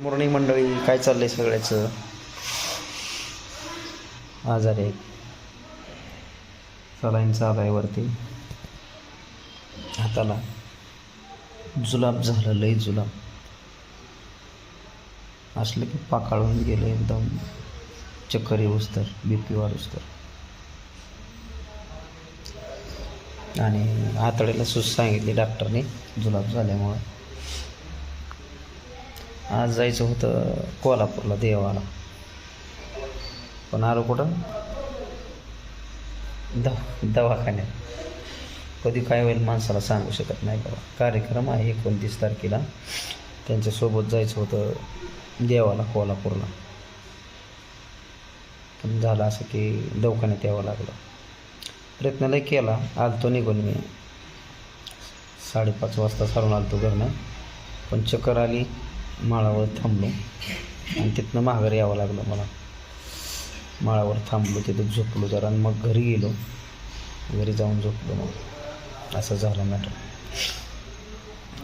Morning मंडळी काय चाललंय सगळ्याचं? आजार आहे. सलाईन चालू आहे वरती. हाताला. जुलाब झालं लई जुलाब. असलं की पाकाळून गेलं एकदम. चक्कर येऊस तर बी पी वाढूस तर. आणि आतड्याला सुस सांगितली डॉक्टरने जुलाब झाल्यामुळं. आज जायचं होतं कोल्हापूरला देवाला. पण आलो कुठं? दवा दवाखान्यात. कधी काय होईल माणसाला सांगू शकत नाही बाबा. कार्यक्रम आहे एकोणतीस तारखेला. त्यांच्यासोबत जायचं होतं देवाला कोल्हापूरला. पण झालं असं की दवाखान्यात यावं लागलं. प्रयत्न लय केला. आलतो निघून मी. साडेपाच वाजता सारून आलतो घरनं. पण चक्कर आली. माळावर थांबलो. आणि तिथनं माघार यावं लागलं मला. माळावर थांबलो तिथं झोपलो जरा आणि मग घरी गेलो. घरी जाऊन झोपलो मग. असं झालं मॅटर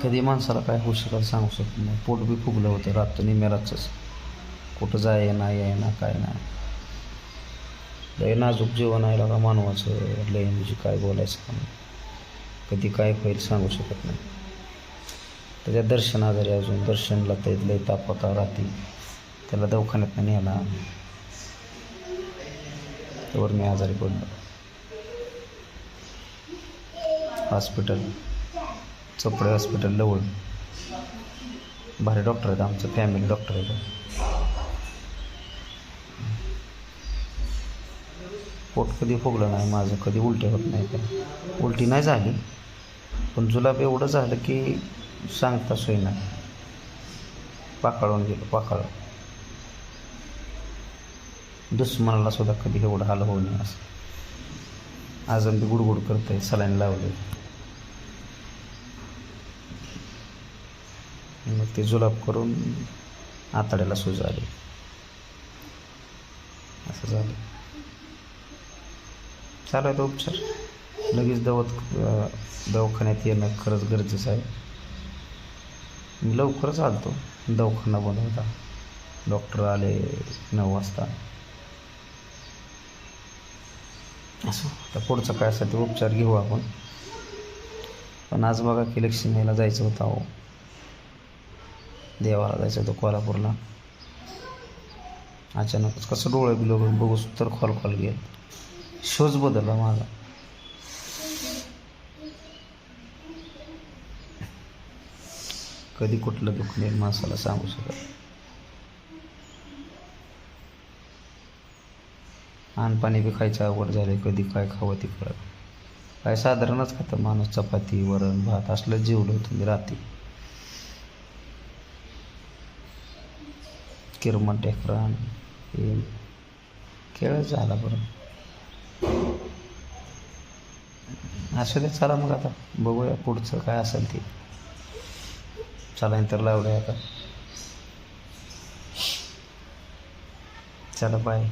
कधी माणसाला काय होऊ शकत सांगू शकत नाही. पोट बी फुगलं होतं. रात्र निमेराचंच कुठं जाय ना याय ना काय ना. लय नाजूक जीवन आहे का मानवाचं. लय म्हणजे काय बोलायचं? का कधी काय होईल सांगू शकत नाही. त्याच्या दर्शन आजारी अजून. दर्शनला ते लय ताप होता रात्री. त्याला दवाखान्यात नेला त्यावर मी आजारी पडलो. हॉस्पिटल चोपडे हॉस्पिटल जवळ. भारी डॉक्टर आहेत आमचं फॅमिली डॉक्टर आहेत. पोट कधी फुगलं नाही माझं कधी उलटी होत नाही. काय उलटी नाही झाली. पण जुलाब एवढं झालं की सांगता सोय ना पाकाळून गेलो पाकाळ दुश्मनाला सुद्धा कधी एवढं हाल होऊ नये असं. अजून बी गुडगुड करतंय सलाईन लावले मग ते जुलाब करून आतड्याला सूज आली असं झालं. चालू आहे तो उपचार. लगेच दवत दवाखान्यात येणं खरंच गरजेचं आहे. मी लवकरच आलतो दवाखाना बंद होता. डॉक्टर आले नऊ वाजता. असं. आता पुढचं काय असेल ते उपचार घेऊ आपण. पण आज बघा की लक्ष्मीला जायचं होतं अहो. देवाला जायचं होतं कोल्हापूरला. अचानकच कसं डोळे बिलो बघू तर खोल खोल गेल. शोज बदलला माझा. कधी कुठलं दुःख नाही माणसाला सांगू शकत अन्न बी खायचं आवड झाले कधी काय खावं ते कळत काय साधारणच खातं माणूस चपाती वरण भात असलं जेवलं होतं मी राहते किरमट ढेकरान हे खेळच झाला बरं. असू दे चला मग आता. बघूया पुढचं काय असेल ते. चला तर लावलं आता. चला बाय